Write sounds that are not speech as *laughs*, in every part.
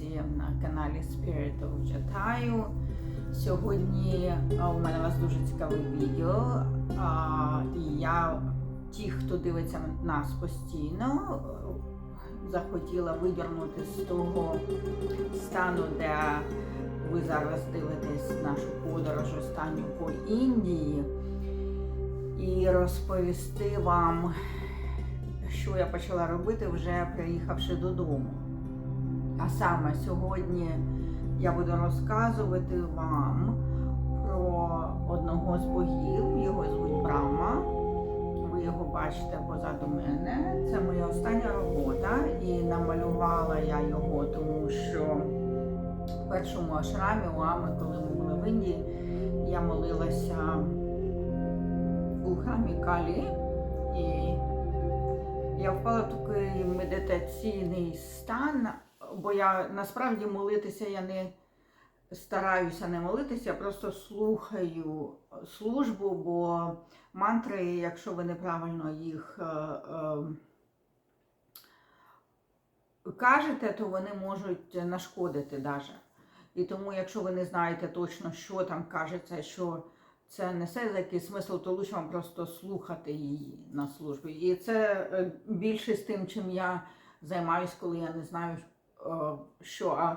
Аллою на каналі Spirit of Jatаю. Сьогодні у мене у вас дуже цікаве відео. А, і я, ті, хто дивиться нас постійно, захотіла видернути з того стану, де ви зараз дивитесь нашу подорож останню по Індії, і розповісти вам що я почала робити, вже приїхавши додому. А саме сьогодні я буду розказувати вам про одного з богів, його звуть Брама. Ви його бачите позаду мене. Це моя остання робота, і намалювала я його, тому що в першому ашрамі у Ами, коли ми були в Індії, я молилася у храмі Калі. І я впала в такий медитаційний стан, бо я насправді молитися я не стараюся не молитися, я просто слухаю службу, бо мантри, якщо ви неправильно їх е, е, кажете, то вони можуть нашкодити даже. І тому, якщо ви не знаєте точно, що там кажеться, що це несе якийсь смисл, то лучше вам просто слухати її на службі. І це е, більше з тим, чим я займаюсь, коли я не знаю, що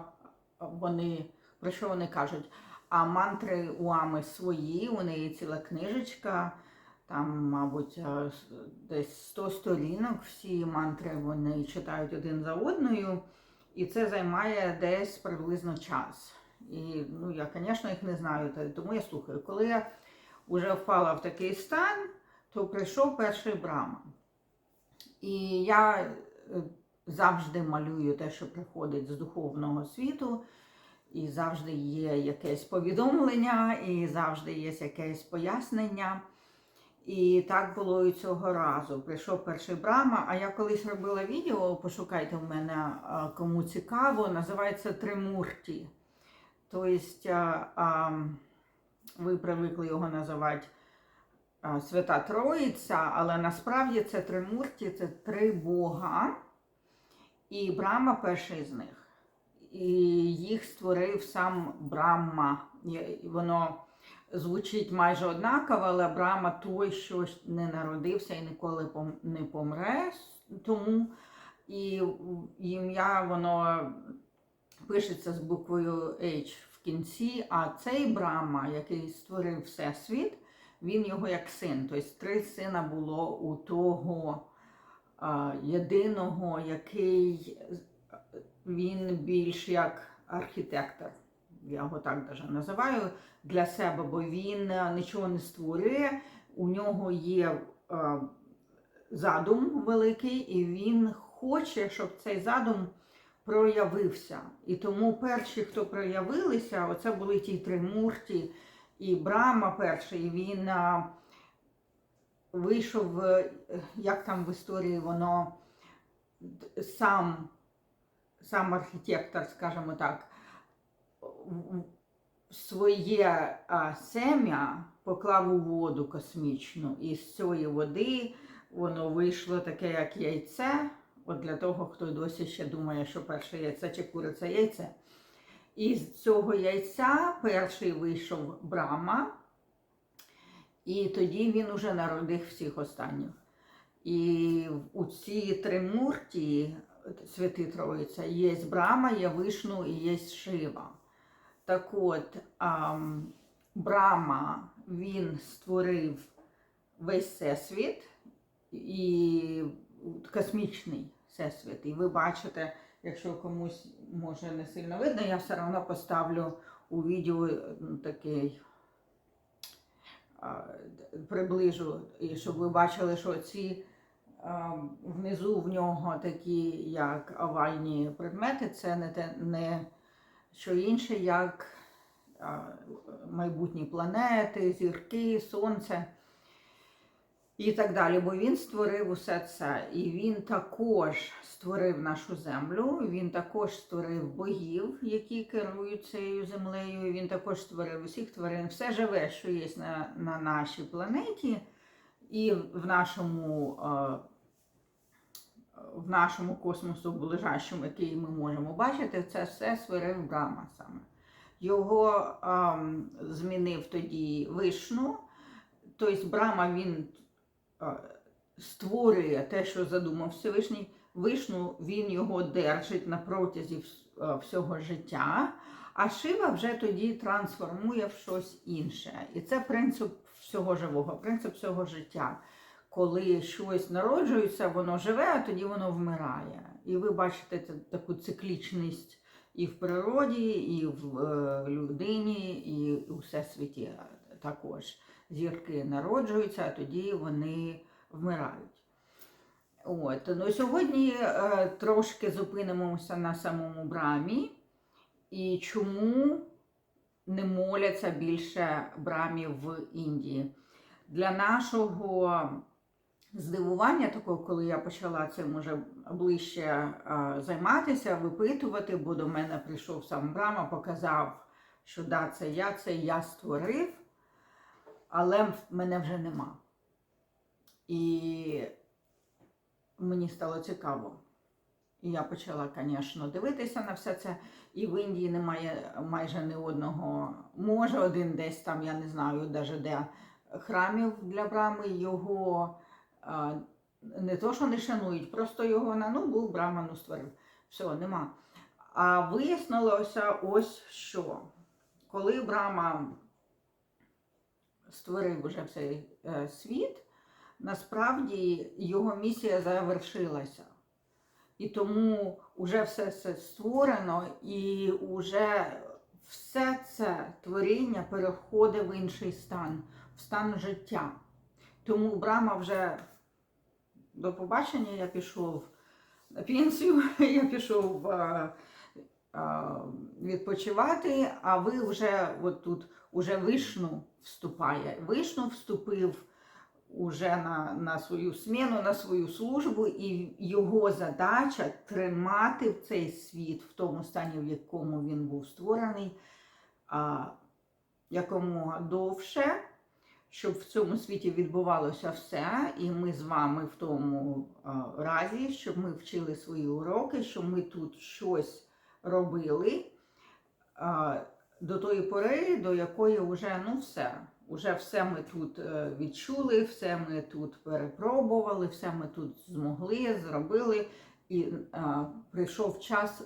вони, про що вони кажуть. А мантри у Ами свої, у неї ціла книжечка, там, мабуть, е, десь 100 сторінок, всі мантри вони читають один за одною, і це займає десь приблизно час. І ну, я, звісно, їх не знаю, тому я слухаю. Коли я вже впала в такий стан, то прийшов перший брама. І я е, завжди малюю те, що приходить з духовного світу, і завжди є якесь повідомлення, і завжди є якесь пояснення. І так було і цього разу. Прийшов перший брама, а я колись робила відео, пошукайте в мене, кому цікаво, називається Тримурті. Тобто, ви привикли його називати Свята Троїця, але насправді це Тримурті, це три Бога, і Брама перший з них. І їх створив сам Брахма. І Воно звучить майже однаково, але Брама той, що не народився і ніколи не помре. Тому і ім'я воно пишеться з буквою H в кінці, а цей Брама, який створив Всесвіт, він його як син. Тобто три сина було у того єдиного, який він більш як архітектор. Я його так даже називаю для себе, бо він е, нічого не створює. У нього є е, задум великий, і він хоче, щоб цей задум проявився. І тому перші, хто проявилися, оце були ті три мурті, і Брама перший, він вийшов, е, як там в історії воно сам, сам архітектор, скажімо так, своє сем'я поклав у воду космічну, і з цієї води воно вийшло таке, як яйце. От для того, хто досі ще думає, що перше яйце чи куриця яйце. І з цього яйця перший вийшов Брама, і тоді він уже народив всіх останніх. І у ці три мурті, святи Троїця, є Брама, є Вишну і є Шива. Так от, ам, Брама, він створив весь всесвіт і космічний всесвіт. І ви бачите, якщо комусь може не сильно видно, я все одно поставлю у відео такий приближу, і щоб ви бачили, що ці внизу в нього такі як овальні предмети, це не те не що інше, як майбутні планети, зірки, сонце і так далі. Бо він створив усе це. І він також створив нашу землю, він також створив богів, які керують цією землею. Він також створив усіх тварин, все живе, що є на, на нашій планеті, і в нашому. е, в нашому космосу ближайшому, який ми можемо бачити, це все створив Брама саме. Його ем, змінив тоді Вишну. Тобто Брама він створює те, що задумав Всевишній. Вишну він його держить на протязі е, всього життя, а Шива вже тоді трансформує в щось інше. І це принцип всього живого, принцип всього життя. Коли щось народжується, воно живе, а тоді воно вмирає. І ви бачите таку циклічність і в природі, і в е, людині, і у всесвіті також. Зірки народжуються, а тоді вони вмирають. От. Ну, сьогодні е, трошки зупинимося на самому брамі і чому не моляться більше брамів в Індії. Для нашого здивування, такого, коли я почала цим уже ближче е, займатися, випитувати, бо до мене прийшов сам Брама, показав, що да, це я, це я створив, але в мене вже нема. І мені стало цікаво. І я почала, звісно, дивитися на все це. І в Індії немає майже ні одного, може один десь там, я не знаю, навіть де храмів для брами. Його не то, що не шанують, просто його на ну був брама, ну створив. Все, нема. А вияснилося ось що. Коли Брама створив уже цей е, світ, насправді його місія завершилася. І тому вже все це створено, і вже все це творіння переходить в інший стан, в стан життя. Тому Брама вже до побачення я пішов на пенсію, *laughs* я пішов а, а, відпочивати, а ви вже от тут уже вишну вступає. Вишну вступив уже на, на свою зміну, на свою службу, і його задача тримати цей світ в тому стані, в якому він був створений, а, якомога довше, щоб в цьому світі відбувалося все, і ми з вами в тому разі, щоб ми вчили свої уроки, щоб ми тут щось робили до тої пори, до якої вже ну все. Уже все ми тут е, відчули, все ми тут перепробували, все ми тут змогли, зробили. І а, прийшов час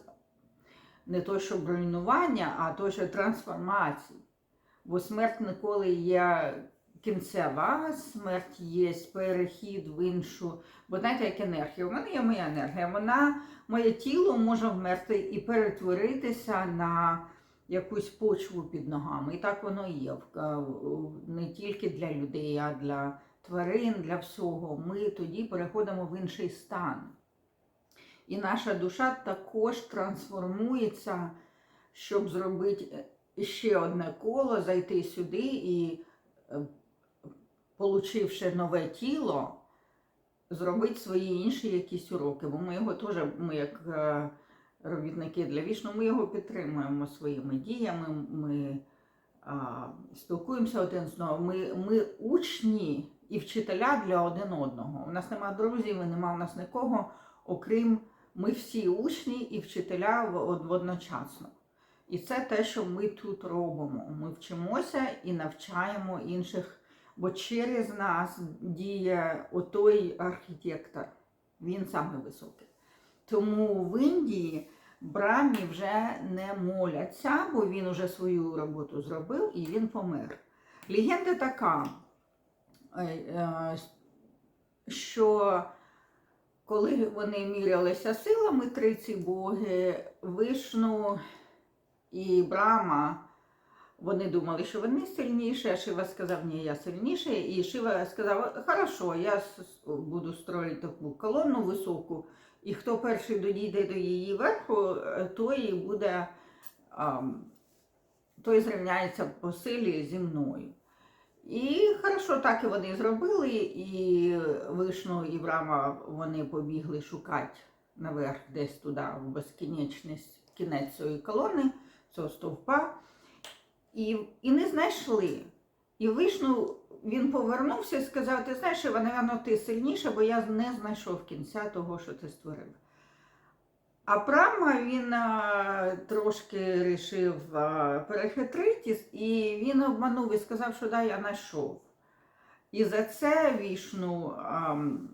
не то, що руйнування, а то, що трансформації. Бо смерть ніколи є кінцева, смерть є перехід в іншу. Бо знаєте, як енергія. У мене є моя енергія. Вона, моє тіло може вмерти і перетворитися на якусь почву під ногами. І так воно є. Не тільки для людей, а для тварин, для всього. Ми тоді переходимо в інший стан. І наша душа також трансформується, щоб зробити ще одне коло, зайти сюди і, е, получивши нове тіло, зробити свої інші якісь уроки. Бо ми його теж, ми як е, робітники для вічно, ми його підтримуємо своїми діями. Ми а, спілкуємося один з одним. Ми, ми учні і вчителя для один одного. У нас немає друзів, і немає у нас нікого, окрім ми всі учні і вчителя в- од- водночасно. І це те, що ми тут робимо. Ми вчимося і навчаємо інших, бо через нас діє отой архітектор. Він саме високий. Тому в Індії Брамі вже не моляться, бо він уже свою роботу зробив і він помер. Легенда така, е, е, що коли вони мірялися силами, три ці боги, Вишну і Брама, вони думали, що вони сильніші, а Шива сказав, ні, я сильніший. І Шива сказав, хорошо, я буду строїти таку колонну високу, і хто перший дійде до її верху, е, той буде, той зрівняється по силі зі мною. І хорошо, так і вони зробили, і Вишну і Брама вони побігли шукати наверх, десь туди, в безкінечність, кінець цієї колони, цього стовпа, і, і не знайшли. І Вишну він повернувся і сказав: ти знаєш, Іва, напевно, ти сильніша, бо я не знайшов кінця того, що ти створив. А Прама він а, трошки рішив а, перехитритись, і він обманув і сказав, що да, я знайшов. І за це вішну ам,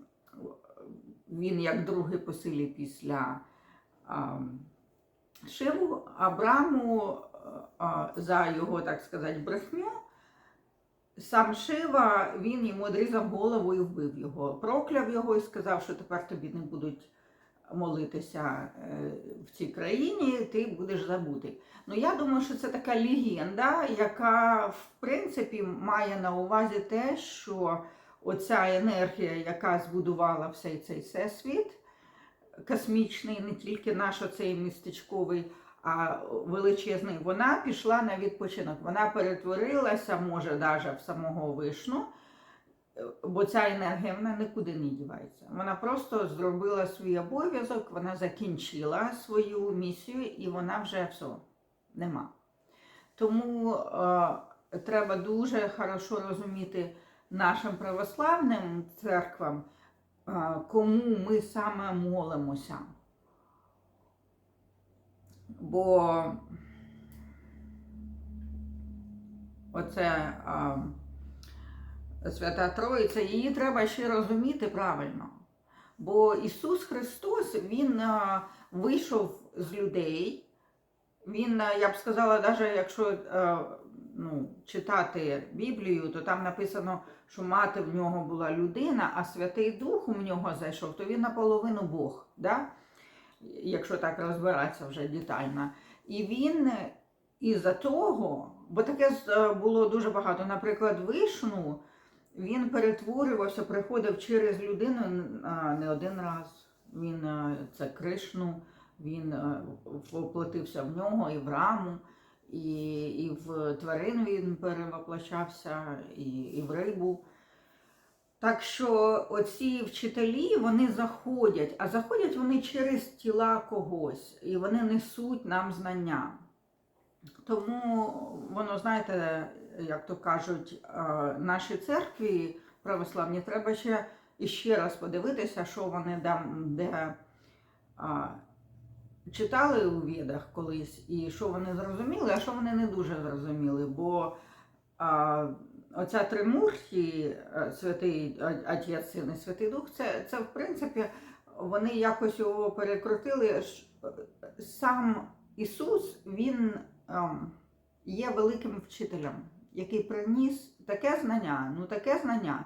він як другий по силі після ам, Шиву, Абраму а, за його, так сказати, брехню. Сам Шива, він йому одрізав голову і вбив його, прокляв його і сказав, що тепер тобі не будуть молитися е, в цій країні, ти будеш забутий. Ну я думаю, що це така легенда, яка в принципі має на увазі те, що оця енергія, яка збудувала всей цей всесвіт, космічний, не тільки наш оцей містечковий, величезний, вона пішла на відпочинок. Вона перетворилася, може, навіть в самого вишну, бо ця енергія вона нікуди не дівається. Вона просто зробила свій обов'язок, вона закінчила свою місію і вона вже все нема. Тому е, треба дуже хорошо розуміти нашим православним церквам, е, кому ми саме молимося. Бо оце а, Свята Троїця, її треба ще розуміти правильно. Бо Ісус Христос, Він а, вийшов з людей. Він, я б сказала, навіть якщо ну, читати Біблію, то там написано, що мати в нього була людина, а Святий Дух у нього зайшов, то він наполовину Бог. Да? Якщо так розбиратися вже детально. І він із-за того, бо таке е, було дуже багато, наприклад, вишну, він перетворювався, приходив через людину не один раз. Він е, це Кришну, він е, воплотився в нього і в раму, і, і в тварин він перевоплощався, і, і в рибу. Так що оці вчителі вони заходять, а заходять вони через тіла когось, і вони несуть нам знання. Тому воно, знаєте, як то кажуть, е, нашій церкві православні треба ще іще раз подивитися, що вони там де а, читали у відах колись, і що вони зрозуміли, а що вони не дуже зрозуміли. Бо а, оця Тримурхі, е, святий Отець Син і Святий Дух, це, це в принципі вони якось його перекрутили. Сам Ісус, Він ем, є великим вчителем, який приніс таке знання, ну таке знання.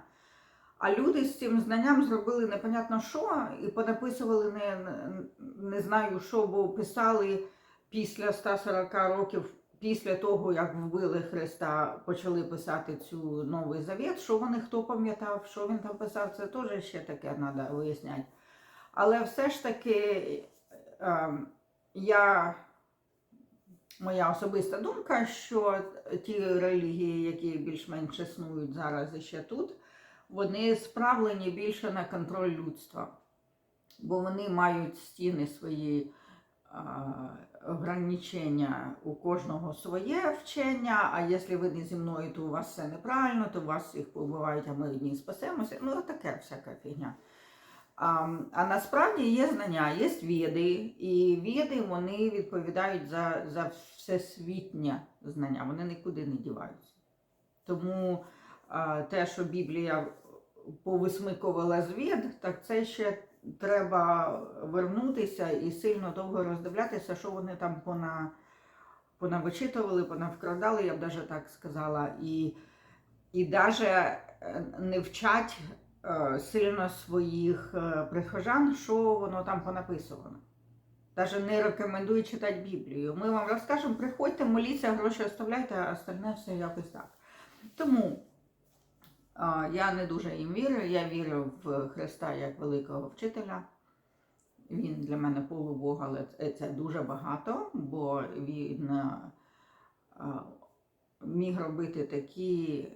А люди з цим знанням зробили непонятно що і понаписували не, не- не знаю що, бо писали після 140 років після того, як вбили Христа, почали писати цю новий завіт, що вони хто пам'ятав, що він там писав, це теж ще таке треба виясняти. Але все ж таки е, я, моя особиста думка, що ті релігії, які більш-менш існують зараз і ще тут, вони справлені більше на контроль людства, бо вони мають стіни свої ограничення у кожного своє вчення, а якщо ви не зі мною, то у вас все неправильно, то вас всіх побивають, а ми одні спасемося. Ну, таке всяка фігня. А, а насправді є знання, є віди, і віди вони відповідають за, за всесвітнє знання, вони нікуди не діваються. Тому а, те, що Біблія повисмикувала з від, так це ще треба вернутися і сильно довго роздивлятися, що вони там пона, понавичитували, понавкрадали, я б навіть так сказала. І, і навіть не вчать е, сильно своїх е, прихожан, що воно там понаписувано. Навіть не рекомендую читати Біблію. Ми вам розкажемо, приходьте, моліться, гроші оставляйте, а остальне все якось так. Тому Я не дуже їм вірю. Я вірю в Христа як великого вчителя. Він для мене полубог, але це- дуже багато, бо він міг робити такі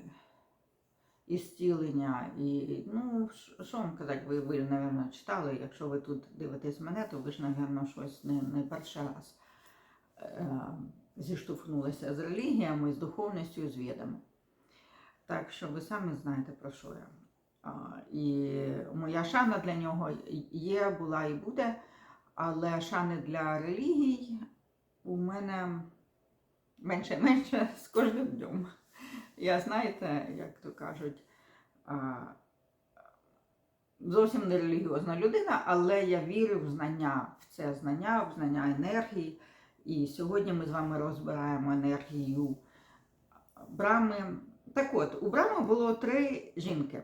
ісцілення. І, ну, що вам казати, ви, ви, напевно, читали. Якщо ви тут дивитесь мене, то ви ж, напевно, щось не, не перший раз е, зіштовхнулися з релігіями, з духовністю, з відами. Так що ви самі знаєте про що я. І моя шана для нього є, була і буде, але шани для релігій у мене менше і *laughs* менше з кожним днем. Я знаєте, як то кажуть, зовсім не релігіозна людина, але я вірю в знання, в це знання, в знання енергії. І сьогодні ми з вами розбираємо енергію Брами. Так от, у Брами було три жінки.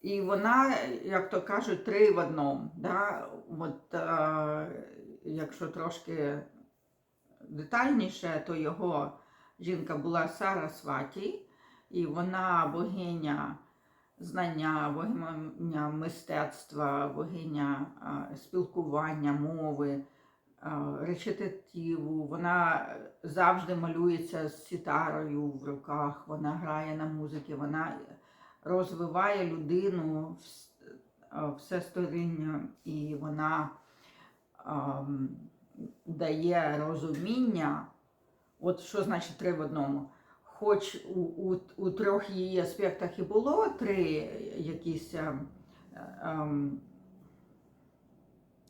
І вона, як то кажуть, три в одному. Да? От, е, якщо трошки детальніше, то його жінка була Сара Сваті, і вона богиня знання, богиня мистецтва, богиня е, спілкування, мови, речитативу. Вона завжди малюється з сітарою в руках, вона грає на музиці, вона розвиває людину е, все сторіння, і вона ем, дає розуміння. От що значить три в одному. Хоч у, у, у трьох її аспектах і було три якісь ем, ем,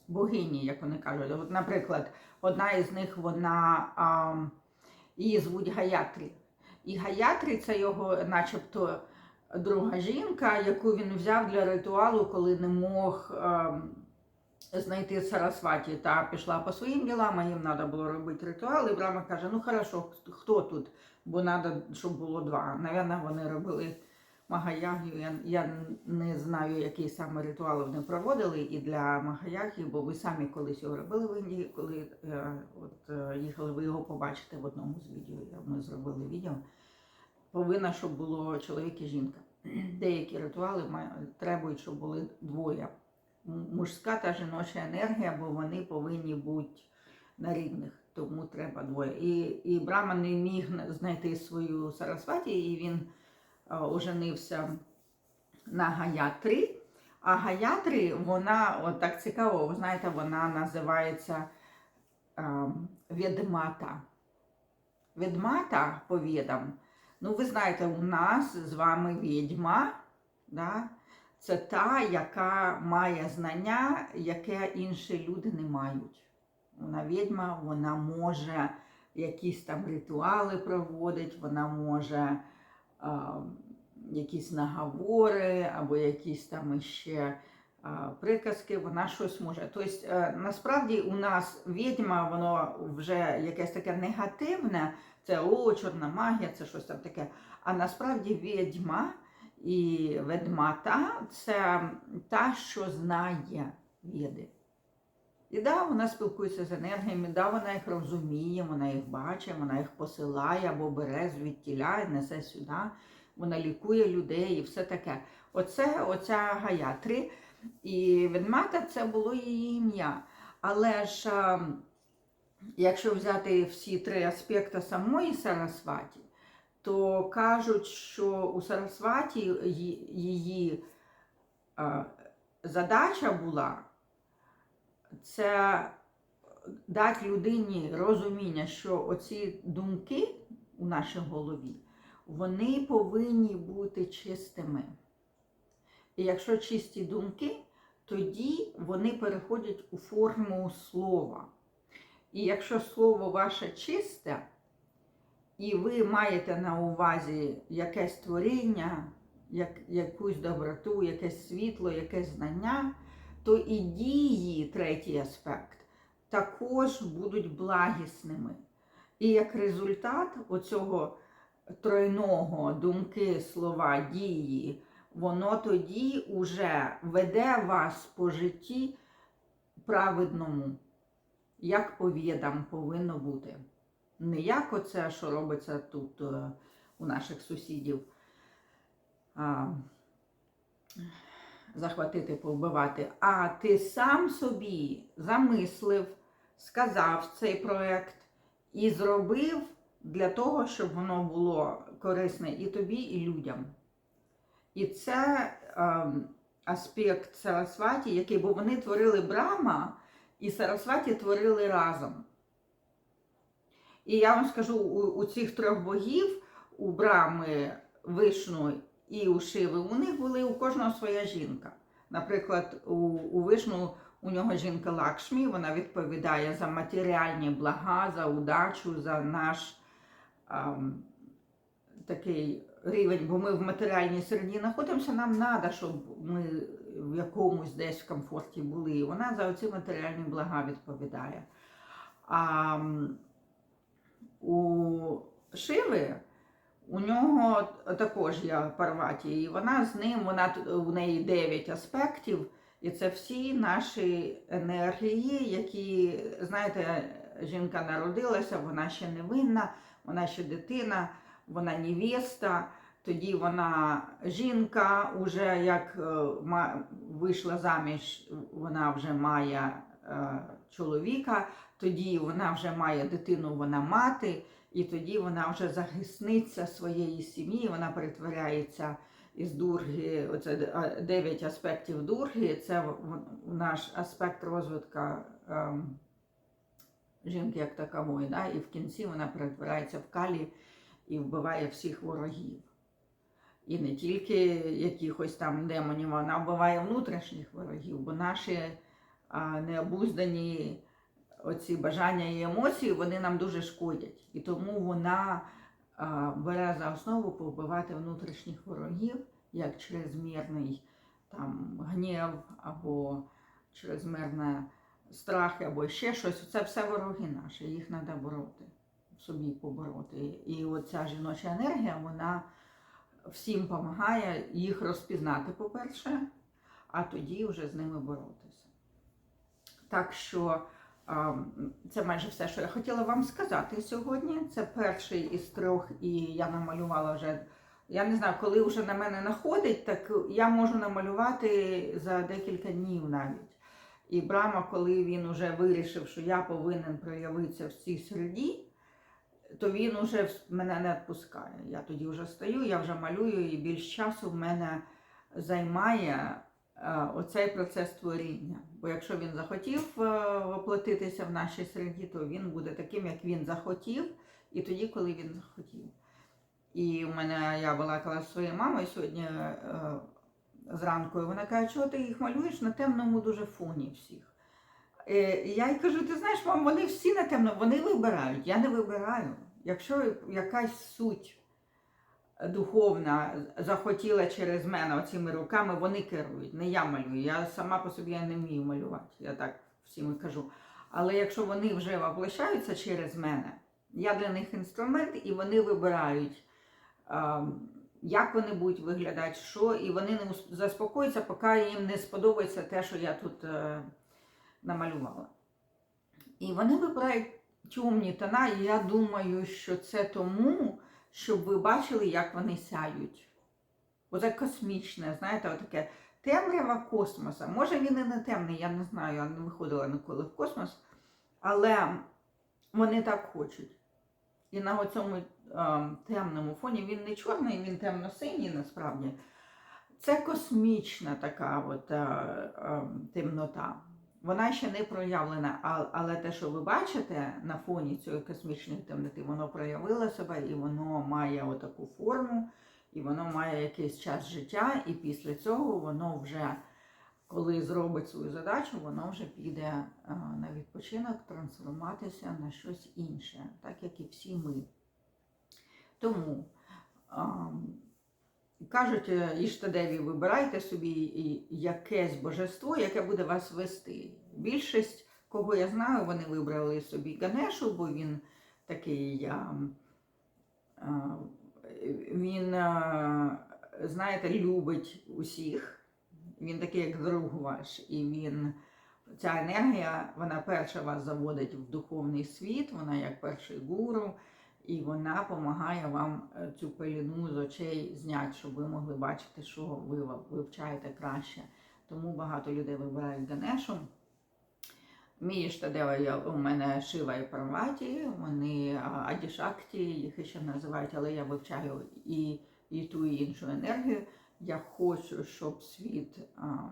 богині, як вони кажуть. От, наприклад, одна із них вона ем, її звуть Гаятрі. І Гаятрі це його, начебто, друга жінка, яку він взяв для ритуалу, коли не мог ем, знайти Сарасваті та пішла по своїм ділам, а їм треба було робити ритуал. І Брама каже: ну хорошо, хто- тут? Бо треба, щоб було два. Навірно, вони робили Магаягію. Я, я не знаю, який саме ритуал вони проводили і для Магаягії, бо ви самі колись його робили в Індії, коли е, от, е, їхали, ви його побачите в одному з відео. Ми зробили відео. Повинна, щоб було чоловік і жінка. *clears throat* Деякі ритуали требують, щоб були двоє. Мужська та жіноча енергія, бо вони повинні бути на рівних, тому треба двоє. І, і Брама не міг знайти свою Сарасваті, і він оженився на Гаятри. А Гаятри, вона, от так цікаво, ви знаєте, вона називається а, Ведмата. Ведмата по ведам. Ну, ви знаєте, у нас з вами відьма, да? це та, яка має знання, яке інші люди не мають. Вона відьма, вона може якісь там ритуали проводити, вона може якісь наговори або якісь там ще приказки, вона щось може. Тобто, е, насправді у нас відьма, воно вже якесь таке негативне, це о, чорна магія, це щось там таке. А насправді відьма і ведмата це та, що знає віди. І да, вона спілкується з енергіями, да, вона їх розуміє, вона їх бачить, вона їх посилає або бере звідтіля і несе сюди. Вона лікує людей і все таке. Оце оця Гаятри. І ведмата це було її ім'я. Але ж якщо взяти всі три аспекти самої Сарасваті, то кажуть, що у Сарасваті її задача була це дати людині розуміння, що оці думки у нашій голові, вони повинні бути чистими. І якщо чисті думки, тоді вони переходять у форму слова. І якщо слово ваше чисте, і ви маєте на увазі якесь творіння, як, якусь доброту, якесь світло, якесь знання, то і дії, третій аспект, також будуть благісними. І як результат оцього тройного думки, слова, дії, воно тоді уже веде вас по житті праведному, як по відам повинно бути. Не як оце, що робиться тут е, у наших сусідів. Захватити, повбивати, а ти сам собі замислив, сказав цей проект і зробив для того, щоб воно було корисне і тобі, і людям. І це е, аспект Сарасваті, який, бо вони творили Брама і Сарасваті творили разом. І я вам скажу, у, у цих трьох богів у брами вишну і у шиви, у них були у кожного своя жінка. Наприклад, у, у вишну у нього жінка Лакшмі, вона відповідає за матеріальні блага, за удачу, за наш ам, такий рівень, бо ми в матеріальній середі знаходимося, нам треба, щоб ми в якомусь десь в комфорті були. І вона за оці матеріальні блага відповідає. А у Шиви у нього також є Парваті, і вона з ним, вона у неї 9 аспектів, і це всі наші енергії, які, знаєте, жінка народилася, вона ще невинна, вона ще дитина, вона невеста, тоді вона жінка, уже як е, вийшла заміж, вона вже має е, чоловіка, тоді вона вже має дитину, вона мати. І тоді вона вже захисниця своєї сім'ї, вона перетворяється із дурги, оце дев'ять аспектів дурги, це наш аспект розвитку ем, жінки як такової. Да? І в кінці вона перетворяється в калі і вбиває всіх ворогів. І не тільки якихось там демонів, вона вбиває внутрішніх ворогів, бо наші а, необуздані оці бажання і емоції, вони нам дуже шкодять. І тому вона бере за основу повбивати внутрішніх ворогів, як чрезмірний там, гнів або чрезмірне страх, або ще щось. Це все вороги наші, їх треба бороти, собі побороти. І оця жіноча енергія, вона всім допомагає їх розпізнати, по-перше, а тоді вже з ними боротися. Так що Це майже все, що я хотіла вам сказати сьогодні. Це перший із трьох, і я намалювала вже. Я не знаю, коли вже на мене находить, так я можу намалювати за декілька днів навіть. І Брама, коли він вже вирішив, що я повинен проявитися в цій середі, то він уже мене не відпускає. Я тоді вже стою, я вже малюю, і більш часу в мене займає оцей процес творіння. Бо якщо він захотів е, воплотитися в нашій середі, то він буде таким, як він захотів, і тоді, коли він захотів. І у мене я балакала зі своєю мамою сьогодні е, зранку, і вона каже, чого ти їх малюєш на темному дуже фоні всіх. Е, і я їй кажу, ти знаєш, мам, вони всі на темно, вони вибирають, я не вибираю. Якщо якась суть духовна захотіла через мене оціми руками, вони керують. Не я малюю. Я сама по собі я не вмію малювати. Я так всім і кажу. Але якщо вони вже воплощаються через мене, я для них інструмент, і вони вибирають, ем, як вони будуть виглядати, що, і вони не заспокояться, поки їм не сподобається те, що я тут е, намалювала. І вони вибирають темні тона, і я думаю, що це тому, щоб ви бачили, як вони сяють. Оце космічне, знаєте, отаке темрява космоса. Може він і не темний, я не знаю, я не виходила ніколи в космос, але вони так хочуть. І на цьому темному фоні він не чорний, він темно-синій насправді. Це космічна така от, е, е, темнота. Вона ще не проявлена, але те, що ви бачите на фоні цієї космічної темноти, воно проявило себе і воно має отаку форму, і воно має якийсь час життя, і після цього воно вже, коли зробить свою задачу, воно вже піде на відпочинок трансформуватися на щось інше, так як і всі ми. Тому кажуть е, Іштадеві, вибирайте собі якесь божество, яке буде вас вести. Більшість, кого я знаю, вони вибрали собі Ганешу, бо він такий, а, він, знаєте, любить усіх. Він такий, як друг ваш, і він. Ця енергія, вона перша вас заводить в духовний світ, вона як перший гуру, і вона допомагає вам е, цю пеліну з очей зняти, щоб ви могли бачити, що ви вивчаєте краще. Тому багато людей вибирають Ганешу. Мій Штадева у мене Шива і Парваті, вони Адішакті, їх ще називають, але я вивчаю і, і ту, і іншу енергію. Я хочу, щоб світ а,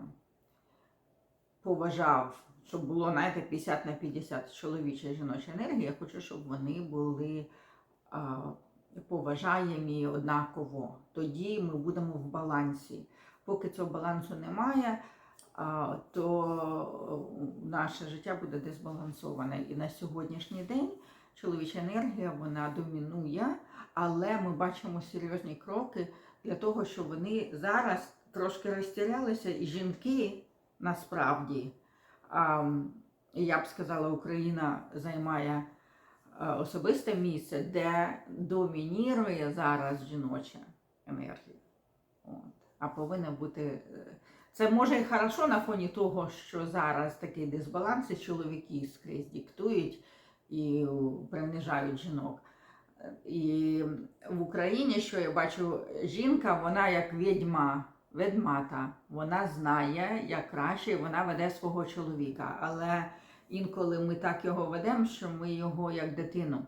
поважав, щоб було, знаєте, 50 на 50 чоловіча і жіноча енергія. Я хочу, щоб вони були поважаємо і однаково. Тоді ми будемо в балансі. Поки цього балансу немає, то наше життя буде дезбалансоване. І на сьогоднішній день чоловіча енергія вона домінує, але ми бачимо серйозні кроки для того, щоб вони зараз трошки розтірялися, і жінки насправді, я б сказала, Україна займає е, особисте місце, де домінірує зараз жіноча енергія. От. А повинна бути. е, Це може і хорошо на фоні того, що зараз такий дисбаланс, і чоловіки скрізь диктують і принижають жінок. Е, І в Україні, що я бачу, жінка, вона як відьма, ведмата, вона знає, як краще, вона веде свого чоловіка. Але інколи ми так його ведемо, що ми його як дитину.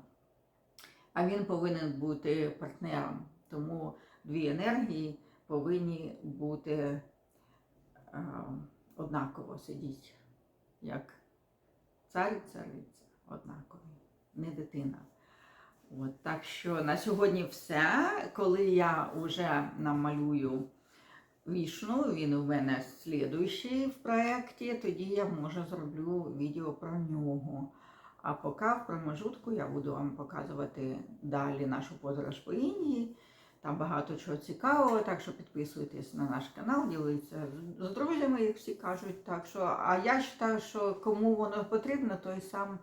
А він повинен бути партнером. Тому дві енергії повинні бути е, однаково сидіти, як цар і цариця однакові, не дитина. От, так що на сьогодні все. Коли я вже намалюю вішну, він у мене слідуючий в проєкті, тоді я може зроблю відео про нього. А поки в промежутку я буду вам показувати далі нашу подорож по Індії. Там багато чого цікавого, так що підписуйтесь на наш канал, діліться з- друзями, як всі кажуть. Так що, а я вважаю, що кому воно потрібно, той сам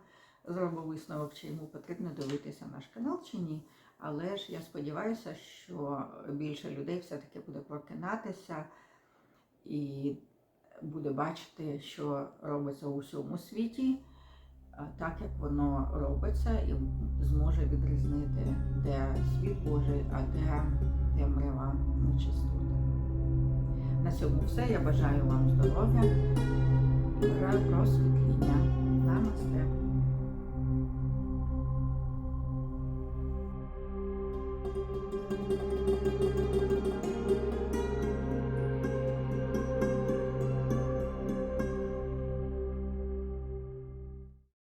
зробив висновок, чи йому потрібно дивитися наш канал чи ні. Але ж я сподіваюся, що більше людей все-таки буде прокинатися і буде бачити, що робиться у всьому світі, так як воно робиться, і зможе відрізнити, де світ Божий, а де темрява нечистоти. На цьому все. Я бажаю вам здоров'я і бажаю просвітлення.